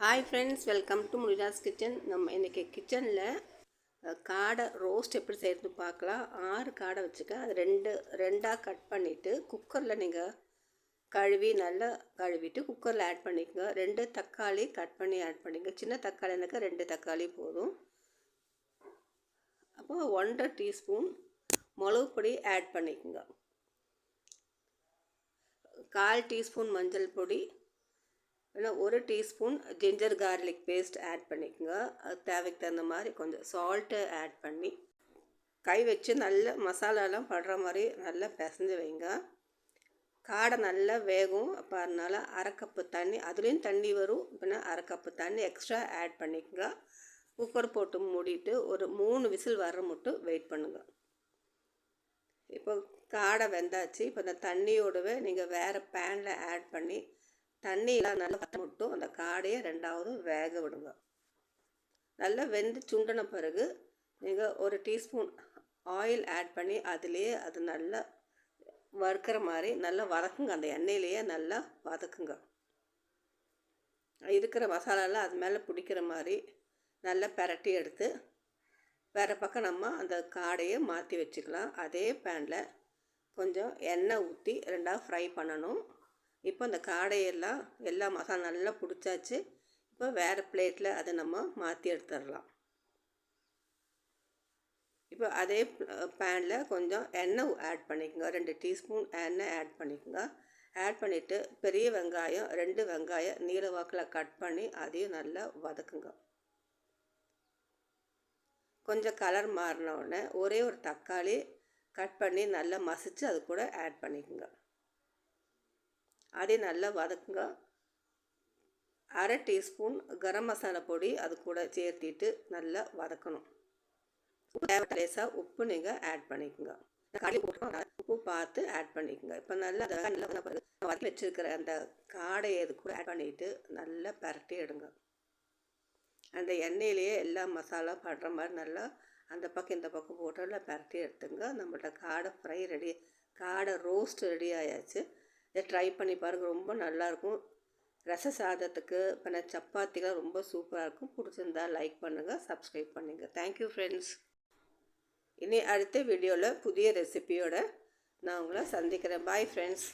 Hi friends welcome to Munira's kitchen நம்ம இன்றைக்கி கிச்சனில் காடை ரோஸ்ட் எப்படி செய்கிறது பார்க்கலாம். ஆறு காடை வச்சுக்க அது ரெண்டு ரெண்டாக கட் பண்ணிவிட்டு குக்கரில் நீங்கள் கழுவி நல்லா கழுவிட்டு குக்கரில் ஆட் பண்ணிக்கோங்க. ரெண்டு தக்காளி கட் பண்ணி ஆட் பண்ணிக்கங்க. சின்ன தக்காளினாக்கா ரெண்டு தக்காளி போதும். அப்போ ஒன்றரை டீஸ்பூன் மிளகு பொடி ஆட் பண்ணிக்கோங்க. கால் டீஸ்பூன் மஞ்சள் பொடி இல்லை ஒரு teaspoon ginger garlic paste add பண்ணிக்கோங்க. அது தேவைக்கு தகுந்த மாதிரி கொஞ்சம் சால்ட்டு ஆட் பண்ணி கை வச்சு நல்ல மசாலாலாம் படுற மாதிரி நல்லா பிசைஞ்சு வைங்க. காடை நல்லா வேகும் அப்போ அதனால் அரை கப்பு தண்ணி அதுலேயும் தண்ணி வரும் இப்போனா அரை கப்பு தண்ணி எக்ஸ்ட்ரா ஆட் பண்ணிக்கோங்க. குக்கர் போட்டு மூடிட்டு ஒரு மூணு விசில் வர மட்டும் வெயிட் பண்ணுங்க. இப்போ காடை வெந்தாச்சு இப்போ இந்த தண்ணியோடவே நீங்கள் வேறு பேனில் ஆட் பண்ணி தண்ணியெலாம் நல்லா மட்டும் அந்த காடையை ரெண்டாவது வேக விடுங்க. நல்லா வெந்து சுண்டின பிறகு நீங்கள் ஒரு டீஸ்பூன் ஆயில் ஆட் பண்ணி அதுலேயே அது நல்லா வறுக்கிற மாதிரி நல்லா வதக்குங்க. அந்த எண்ணெயிலேயே நல்லா வதக்குங்க. இருக்கிற மசாலாலாம் அது மேலே பிடிக்கிற மாதிரி நல்லா பெரட்டி எடுத்து வேறு பக்கம் நம்ம அந்த காடையை மாற்றி வச்சுக்கலாம். அதே பேனில் கொஞ்சம் எண்ணெய் ஊற்றி ரெண்டாவது ஃப்ரை பண்ணணும். இப்போ அந்த காடையெல்லாம் எல்லா மசாலா நல்லா பிடிச்சாச்சு. இப்போ வேறு பிளேட்டில் அதை நம்ம மாற்றி எடுத்துடலாம். இப்போ அதே பேனில் கொஞ்சம் எண்ணெய் ஆட் பண்ணிக்கோங்க. ரெண்டு டீஸ்பூன் எண்ணெய் ஆட் பண்ணிக்கோங்க. ஆட் பண்ணிவிட்டு பெரிய வெங்காயம் ரெண்டு வெங்காயம் நீல வாக்கில் கட் பண்ணி அதையும் நல்லா வதக்குங்க. கொஞ்சம் கலர் மாறின ஒரே ஒரு தக்காளி கட் பண்ணி நல்லா மசித்து அது கூட ஆட் பண்ணிக்கோங்க. அதையும் நல்லா வதக்குங்க. அரை டீஸ்பூன் கரம் மசாலா பொடி அது கூட சேர்த்திட்டு நல்லா வதக்கணும். லேசாக உப்பு நீங்கள் ஆட் பண்ணிக்கோங்க. கடலை போட்டு உப்பு பார்த்து ஆட் பண்ணிக்கோங்க. இப்போ நல்லா நல்லா வதக்கி வச்சுருக்கிற அந்த காடையை இது கூட ஆட் பண்ணிவிட்டு நல்லா பரட்டி எடுங்க. அந்த எண்ணெயிலேயே எல்லா மசாலா படுற மாதிரி நல்லா அந்த பக்கம் இந்த பக்கம் போட்டு நல்லா பரட்டி எடுத்துங்க. நம்மள்ட்ட காடை ஃப்ரை ரெடி காடை ரோஸ்ட் ரெடி ஆயாச்சு. இதை ட்ரை பண்ணி பாருங்கள் ரொம்ப நல்லாயிருக்கும். ரச சாதத்துக்கு பண்ண சப்பாத்திலாம் ரொம்ப சூப்பராக இருக்கும் பிடிச்சிருந்தா லைக் பண்ணுங்கள் சப்ஸ்கிரைப் பண்ணுங்கள் தேங்க்யூ ஃப்ரெண்ட்ஸ் இனி அடுத்த வீடியோவில் புதிய ரெசிபியோட நான் உங்களை சந்திக்கிறேன். Bye friends